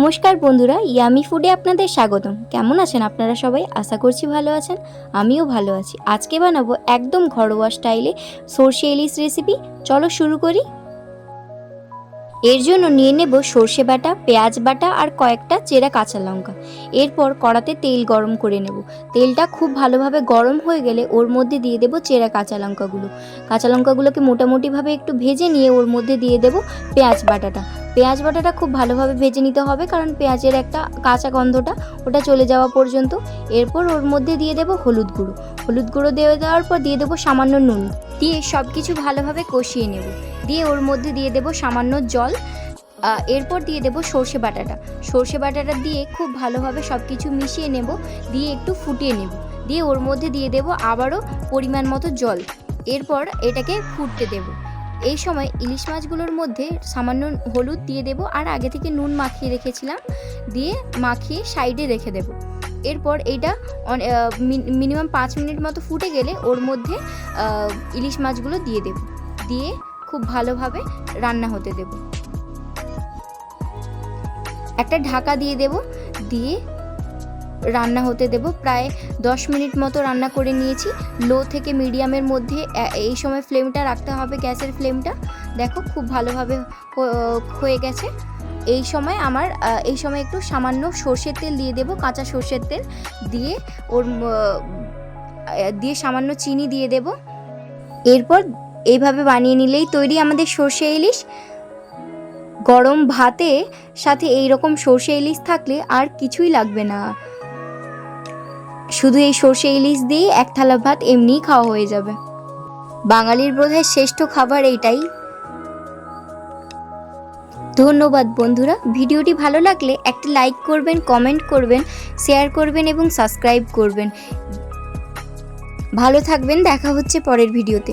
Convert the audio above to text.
নমস্কার বন্ধুরা, ইয়ামি ফুডে আপনাদের স্বাগতম। কেমন আছেন আপনারা সবাই? আশা করছি ভালো আছেন, আমিও ভালো আছি। আজকে বানাবো একদম ঘরোয়া স্টাইলে সর্ষে ইলিশ রেসিপি। চলো শুরু করি। এর জন্য নিয়ে নেব সর্ষে বাটা, পেঁয়াজ বাটা আর কয়েকটা চেরা কাঁচা লঙ্কা। এরপর কড়াতে তেল গরম করে নেব। তেলটা খুব ভালোভাবে গরম হয়ে গেলে ওর মধ্যে দিয়ে দেব চেরা কাঁচা লঙ্কাগুলো। কাঁচা লঙ্কাগুলোকে মোটামুটিভাবে একটু ভেজে নিয়ে ওর মধ্যে দিয়ে দেব পেঁয়াজ বাটাটা। পেঁয়াজ বাটাটা খুব ভালোভাবে ভেজে নিতে হবে, কারণ পেঁয়াজের একটা কাঁচা গন্ধটা ওটা চলে যাওয়া পর্যন্ত। এরপর ওর মধ্যে দিয়ে দেবো হলুদ গুঁড়ো। হলুদ গুঁড়ো দিয়ে দেওয়ার পর দিয়ে দেবো সামান্য নুন। দিয়ে সব কিছু ভালোভাবে কষিয়ে নেব। দিয়ে ওর মধ্যে দিয়ে দেবো সামান্য জল। এরপর দিয়ে দেবো সর্ষে বাটাটা। সর্ষে বাটাটা দিয়ে খুব ভালোভাবে সব কিছু মিশিয়ে নেব। দিয়ে একটু ফুটিয়ে নেব। দিয়ে ওর মধ্যে দিয়ে দেবো আবারও পরিমাণ মতো জল। এরপর এটাকে ফুটতে দেবো। এই সময় ইলিশ মাছগুলোর মধ্যে সামান্য হলুদ দিয়ে দেব আর আগে থেকে নুন মাখিয়ে রেখেছিলাম। দিয়ে মাখিয়ে সাইডে রেখে দেব। এরপর এইটা মিনিমাম পাঁচ মিনিট মতো ফুটে গেলে ওর মধ্যে ইলিশ মাছগুলো দিয়ে দেব। দিয়ে খুব ভালোভাবে রান্না হতে দেব। একটা ঢাকা দিয়ে দেব। দিয়ে রান্না হতে দেব। প্রায় দশ মিনিট মতো রান্না করে নিয়েছি। লো থেকে মিডিয়ামের মধ্যে এই সময় ফ্লেমটা রাখতে হবে, গ্যাসের ফ্লেমটা। দেখো, খুব ভালোভাবে হয়ে গেছে। এই সময় আমার এই সময় একটু সামান্য সর্ষের তেল দিয়ে দেব, কাঁচা সর্ষের তেল দিয়ে। ওর দিয়ে সামান্য চিনি দিয়ে দেব। এরপর এইভাবে বানিয়ে নিলেই তৈরি আমাদের সর্ষে ইলিশ। গরম ভাতে সাথে এই রকম সর্ষে ইলিশ থাকলে আর কিছুই লাগবে না। শুধু এই সর্ষে ইলিশ দিয়ে এক থালা ভাত এমনিই খাওয়া হয়ে যাবে। বাঙালির বোধহয় শ্রেষ্ঠ খাবার এইটাই। ধন্যবাদ বন্ধুরা। ভিডিওটি ভালো লাগলে একটা লাইক করবেন, কমেন্ট করবেন, শেয়ার করবেন এবং সাবস্ক্রাইব করবেন। ভালো থাকবেন, দেখা হচ্ছে পরের ভিডিওতে।